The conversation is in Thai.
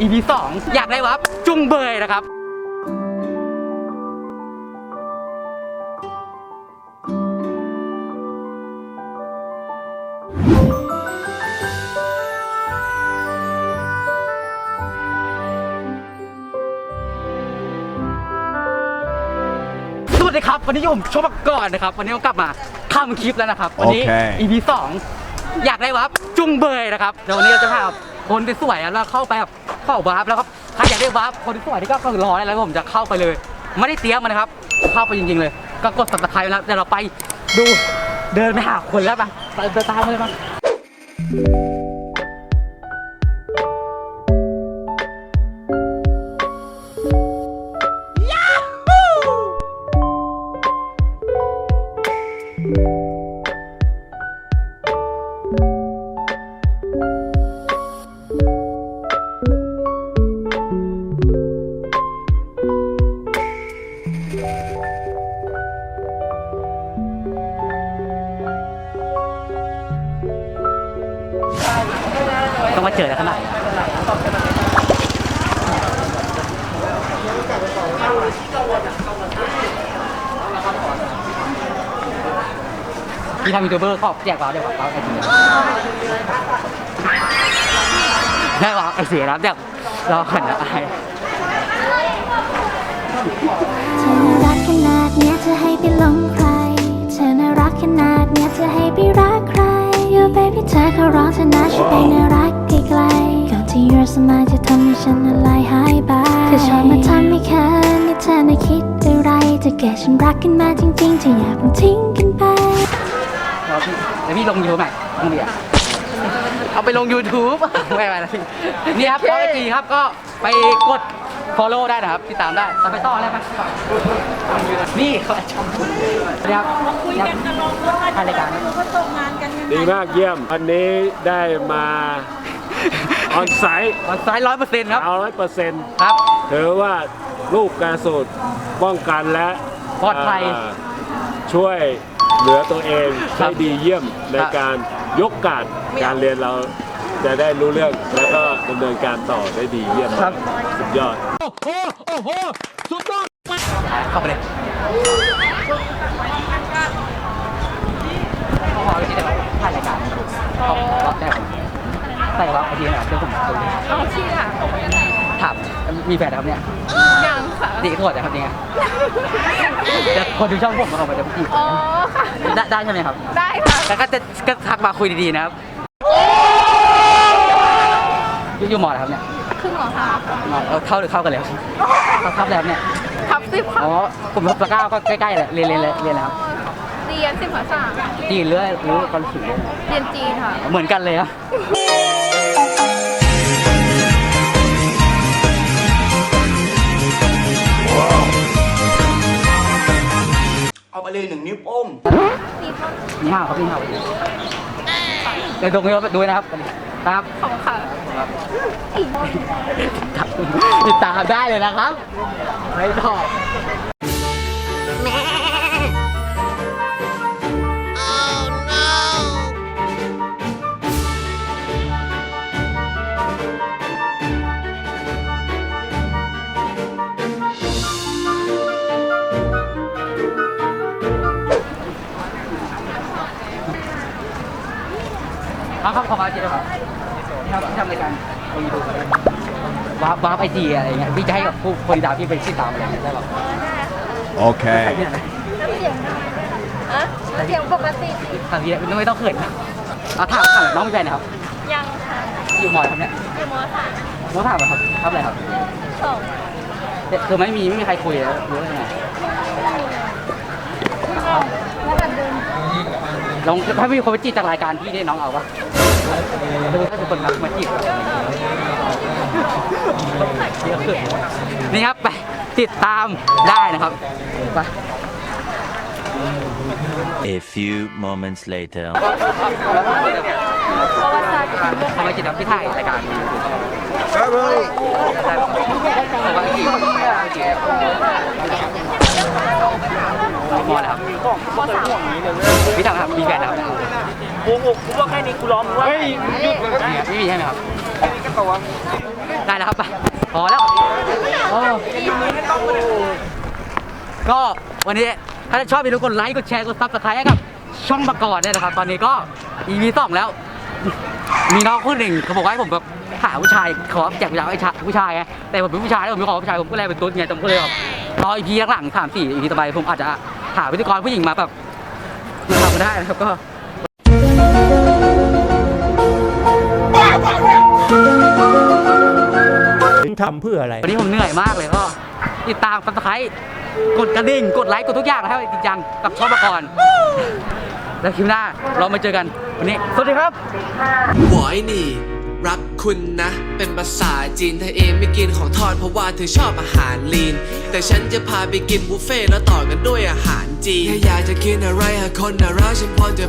EP 2 อยากได้วับจุงเบยนะครับสวัสดีครับ วันนี้ผมชมก่อนนะครับ วันนี้ผมกลับมาทำคลิปแล้วนะครับ วันนี้โอเค EP 2 อยากได้วับจุงเบยนะครับเดี๋ยววันนี้เราจะพา คนที่สวยแล้วเข้าไปแบบเข้าวับแล้วก็ใครอยากได้วับคนที่สวยที่ก็ก็รอได้แล้วผมจะเข้าไปเลย ไม่ได้เตรียมันนะครับเข้าไปจริง ๆ เลย ก็กด subscribe แล้วเดี๋ยวเราไปดูเดินไปหาคนแล้วปไปเดินตามเลยมา มาเจอกันข้างในพี่ทำยูทูบเบอร์ขอบแจกวาเดี๋ยววาไอทีได้วาวไอเสียแล้วเดี๋ยวรอก่อนนะไอเธอน่ารักขนาดเนี้ยจะให้ไปหลงใคร เธอน่ารักขนาดเนี้ยจะให้ไปรักใคร Yo baby เธอเขาร้องเธอนะช่วยไปน่ารัก ไกลๆก่อนที่ your smile จะทำให้ฉันละลายหายไปเธอชอบมาทำให้เขินนี่เธอน่ะคิดอะไรจะเกิดฉันรักกันมาจริงๆจะอย่าเพิ่งทิ้งกันไปแล้วพี่แล้วพี่ลงยูทูบไหนลงเดียวเอาไปลง YouTube ไม่ไม่นะพี่นี่ครับก็ไอจีครับก็ไปกด follow ได้นะครับ ติดตามได้ตามไปต่อเลยไหมนี่เขาชมนะครับคุยกันกับน้องรายการดีมากเยี่ยมวันนี้ได้มา ออนไซต์ออนไซต์ร้อยเปอร์เซ็นต์ครับเอาร้อยเปอร์เซ็นต์ครับถือว่าลูกการสูตรป้องกันและปลอดภัยาช่วยเหลือตัวเองครัได้บดีเยี่ยมในครับการยกการการเรียนเราจะได้รู้เรื่องแล้วก็ดำเนินการต่อได้ดีเยี่ยมครัมากบสุดยอดเข้าไปเลยขอไปที่ไหนถ่ายรายการ ใส่รับไอเดียหน่อยเดี๋ยวผมคุยเอาชื่อค่ะถามมีแฟนนะครับเนี่ยยังค่ะดีโทษนะครับเนี่ยแต่คนดูช่องผมมาเขาไปจะจีบอ๋อค่ะได้ได้ใช่ไหมครับ ได้ค่ะแล้วก็จะก็ทักมาคุยดีๆนะครับอยู่อยู่มออะไรครับเนี่ยครึ่งเหรอคะมอเออเข้าหรือเข้ากันแล้วเข้าเข้าแล้วเนี่ยทับสิบค่ะอ๋อกลุ่มทับตะกร้าก็ใกล้ๆแหละเรียนเรียนเลยเรียนแล้วครับเรียนสิบภาษาจีนเรื่อยรู้กันถึงเลยเรียนจีนค่ะ เหมือนกันเลยครั เอาไปเลยหนึ่งนิ้วโป้งนี่ห้าวครับนี่ห้าวเดี๋ยวตรงนี้ดูนะครับครับขอบคุณค่ะติดตามได้เลยนะครับ ไม่ตอบ ครับครับขอมาจีนะครับนี่ครับที่ทำรายการลงยูทูบวาร์ปวาร์ปไอจีอะไรเงี้ยพี่จะให้กับผู้คนติดตามพี่เป็นติดตามอะไรเงี้ยได้หรอ Okay. ใช่เนี่ยนะอะเสียงปกติทางพี่ไม่ไม่ต้องเขินนะเอาถามถามน้องมีแฟนนะครับยังค่ะอยู่มอไหนครับเนี่ยอยู่มสามมอถามเหรอครับครับอะไรครับสองเด็กคือไม่มีไม่มีใครคุยแล้วรู้ได้ไง แล้วแบบเดิน ลองถ้ามีคนไปจีบจากรายการพี่ได้น้องเอาปะดูถ้าเป็นคนมามาจีบนี่ครับไปติดตามได้นะครับไป A few moments later. ประวัติศาสตร์กับเขามาจีบกับพี่ถ่ายรายการครับผม ผมว่าจีบจีบมอแล้วครับพี่ทำครับมีแฟนครับกูกูว่าแค่นี้กูร้องเฮ้ยหยุดไม่มีใช่ไหมครับได้แล้วครับไปพอแล้วโอ้ก็วันนี้ถ้าชอบอย่าลืมกดไลค์กดแชร์กดซับสไครต์ให้กับ ช่องประกอบเนี่ยนะครับ ตอนนี้ก็ EP สองแล้ว มีน้องคนหนึ่งเขาบอกว่าให้ผมแบบหาผู้ชายขออยากอยากให้ชายผู้ชายไงแต่ผมเป็นผู้ชายแล้วผมไม่ขอผู้ชายผมก็เลยเป็นตุ๊ดไงผมก็เลยแบบ รอ EP หลังๆสามสี่ EP ต่อไปผมอาจจะหาพิธีกรผู้หญิงมาแบบมาทำได้นะครับก็ทำเพื่ออะไร วันนี้ผมเหนื่อยมากเลยก็ติดตามซับสไครต์กดกระดิ่ง กดไลค์ กดทุกอย่างนะครับจริงจังกับช่องประกรแล้วคลิปหน้าเรามาเจอกัน วันนี้ สวัสดีครับหวอยนี่ รักคุณนะ เป็นภาษาจีนเธอเองไม่กินของทอดเพราะว่าเธอชอบอาหารลีน แต่ฉันจะพาไปกินบุฟเฟ่แล้วต่อกันด้วยอาหารจีนถ้าอยากจะกินอะไรหาคนน่ารักฉันพร้อมจะ